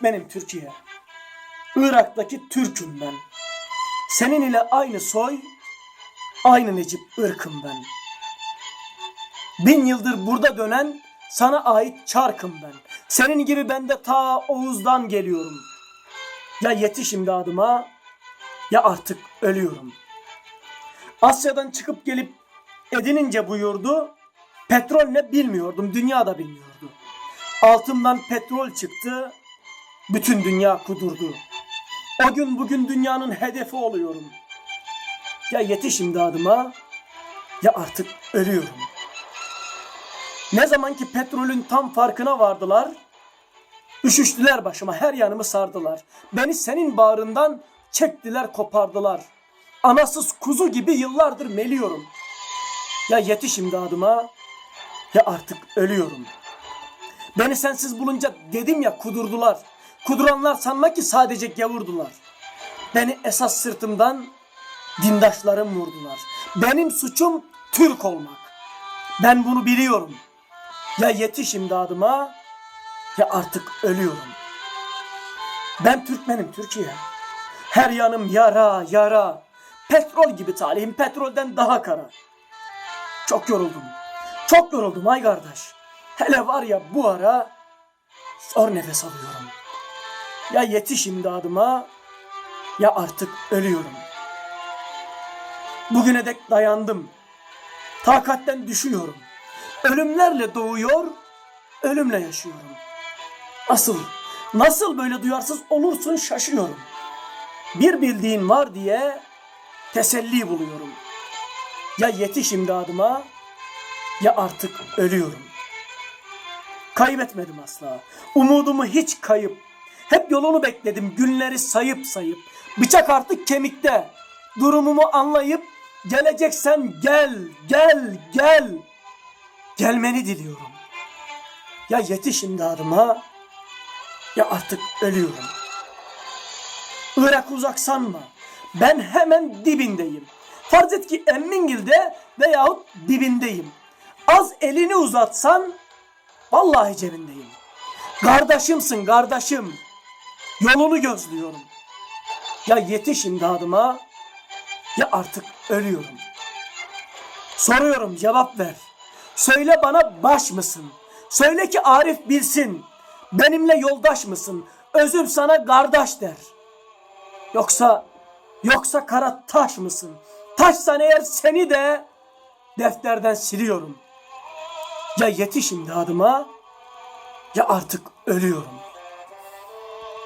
Türkmenim Türkiye. Irak'taki Türk'üm ben. Senin ile aynı soy, aynı Necip ırkım ben. Bin yıldır burada dönen sana ait çarkım ben. Senin gibi ben de ta Oğuz'dan geliyorum. Ya yetiş imdadıma ya artık ölüyorum. Asya'dan çıkıp gelip edinince bu yurdu petrol ne bilmiyordum, dünya da bilmiyordu. Altımdan petrol çıktı, bütün dünya kudurdu. O gün bugün dünyanın hedefi oluyorum. Ya yetiş imdadıma ya artık ölüyorum. Ne zaman ki petrolün tam farkına vardılar, üşüştüler başıma, her yanımı sardılar. Beni senin bağrından çektiler, kopardılar. Anasız kuzu gibi yıllardır meliyorum. Ya yetiş imdadıma ya artık ölüyorum. Beni sensiz bulunca dedim ya kudurdular. Kuduranlar sanma ki sadece gavurdular. Beni esas sırtımdan dindaşlarım vurdular. Benim suçum Türk olmak. Ben bunu biliyorum. Ya yetiş imdadıma ya artık ölüyorum. Ben Türkmenim Türkiye. Her yanım yara yara. Petrol gibi talihim petrolden daha kara. Çok yoruldum. Çok yoruldum ay kardeş. Hele var ya bu ara zor nefes alıyorum. Ya yetiş imdadıma ya artık ölüyorum. Bugüne dek dayandım. Takatten düşüyorum. Ölümlerle doğuyor, ölümle yaşıyorum. Nasıl, nasıl böyle duyarsız olursun şaşıyorum. Bir bildiğin var diye teselli buluyorum. Ya yetiş imdadıma ya artık ölüyorum. Kaybetmedim asla. Umudumu hiç kayıp. Hep yolunu bekledim günleri sayıp sayıp. Bıçak artık kemikte. Durumumu anlayıp geleceksen gel, gel, gel. Gelmeni diliyorum. Ya yetiş imdadıma ya artık ölüyorum. Irak uzak sanma. Ben hemen dibindeyim. Farz et ki Emmingil'de veyahut dibindeyim. Az elini uzatsan vallahi cebindeyim. Kardeşimsin kardeşim. Yolunu gözlüyorum. Ya yetiş imdadıma ya artık ölüyorum. Soruyorum cevap ver. Söyle bana baş mısın? Söyle ki Arif bilsin. Benimle yoldaş mısın? Özüm sana kardeş der. Yoksa yoksa kara taş mısın? Taşsan eğer seni de defterden siliyorum. Ya yetiş imdadıma ya artık ölüyorum.